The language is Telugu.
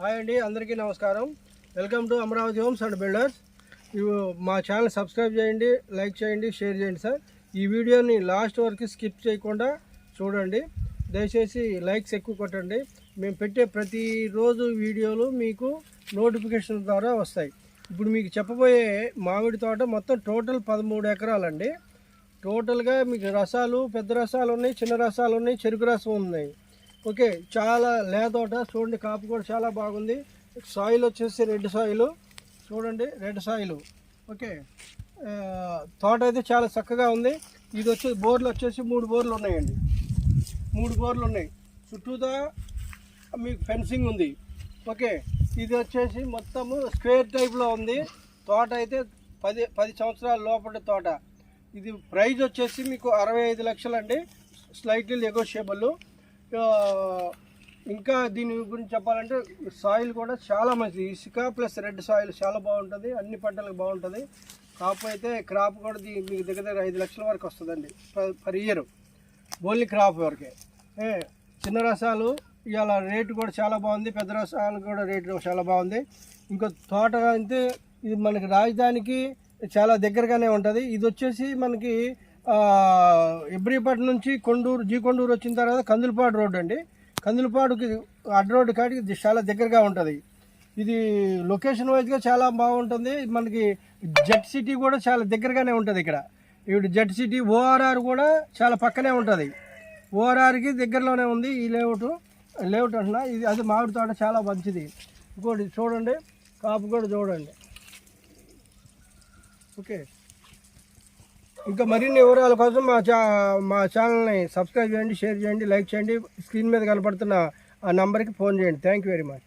హాయ్ అండి అందరికీ నమస్కారం. Welcome to Amaravati homes and builders. ఇవి మా ఛానల్ సబ్స్క్రైబ్ చేయండి లైక్ చేయండి షేర్ చేయండి సార్. ఈ వీడియోని లాస్ట్ వరకు స్కిప్ చేయకుండా చూడండి. దయచేసి లైక్స్ ఎక్కువ కొట్టండి. మేము పెట్టే ప్రతిరోజు వీడియోలు మీకు నోటిఫికేషన్ ద్వారా వస్తాయి. ఇప్పుడు మీకు చెప్పబోయే మామిడి తోట మొత్తం టోటల్ పదమూడు ఎకరాలండి. టోటల్గా మీకు రసాలు పెద్ద రసాలు ఉన్నాయి చిన్న రసాలు ఉన్నాయి చెరుకు రసం ఉన్నాయి. ఓకే చాలా లేతోట చూడండి కాపు కూడా చాలా బాగుంది. సాయిల్ వచ్చేసి రెడ్ సాయిల్. చూడండి రెడ్ సాయిల్. ఓకే తోట అయితే చాలా చక్కగా ఉంది. ఇది వచ్చి బోర్లు వచ్చేసి మూడు బోర్లు ఉన్నాయండి. మూడు బోర్లు ఉన్నాయి. చుట్టూతా మీకు ఫెన్సింగ్ ఉంది. ఓకే ఇది వచ్చేసి మొత్తము స్క్వేర్ టైప్లో ఉంది. తోట అయితే పది పది సంవత్సరాల లోపల తోట. ఇది ప్రైజ్ వచ్చేసి మీకు అరవై ఐదు లక్షలండి. Slightly negotiable. ఇంకా దీని గురించి చెప్పాలంటే సాయిల్ కూడా చాలా మంచిది. ఇసుక ప్లస్ రెడ్ సాయిల్ చాలా బాగుంటుంది. అన్ని పంటలకు బాగుంటుంది. కాపు అయితే క్రాప్ కూడా దీ మీకు దగ్గర దగ్గర ఐదు లక్షల వరకు వస్తుందండి. పర్ ఇయర్ ఓన్లీ క్రాప్ వరకే. చిన్న రసాలు ఇవాళ రేటు కూడా చాలా బాగుంది. పెద్ద రసాలు కూడా రేటు చాలా బాగుంది. ఇంకో తోట అయితే ఇది మనకి రాజధానికి చాలా దగ్గరగానే ఉంటుంది. ఇది వచ్చేసి మనకి ఇబ్రీపట్నం నుంచి కొండూరు జీ కొండూరు వచ్చిన తర్వాత కందులపాడు రోడ్ అండి. కందులపాడుకి అడ్డ రోడ్డు కాడికి చాలా దగ్గరగా ఉంటుంది. ఇది లొకేషన్ వైజ్గా చాలా బాగుంటుంది. మనకి జెట్ సిటీ కూడా చాలా దగ్గరగానే ఉంటుంది ఇక్కడ. ఇప్పుడు జెట్ సిటీ ఓఆర్ఆర్ కూడా చాలా పక్కనే ఉంటుంది. ఓఆర్ఆర్కి దగ్గరలోనే ఉంది ఈ లేఅవుట్. లేఅవుట్ అంటున్నా ఇది అది మామిడి తోట చాలా మంచిది. ఇంకోటి చూడండి కాపు కూడా చూడండి. ఓకే. ఇంకా మరిన్ని వివరాల కోసం మా చా మా ఛానల్ని సబ్స్క్రైబ్ చేయండి షేర్ చేయండి లైక్ చేయండి. స్క్రీన్ మీద కనపడుతున్న ఆ నంబర్కి ఫోన్ చేయండి. Thank you very much.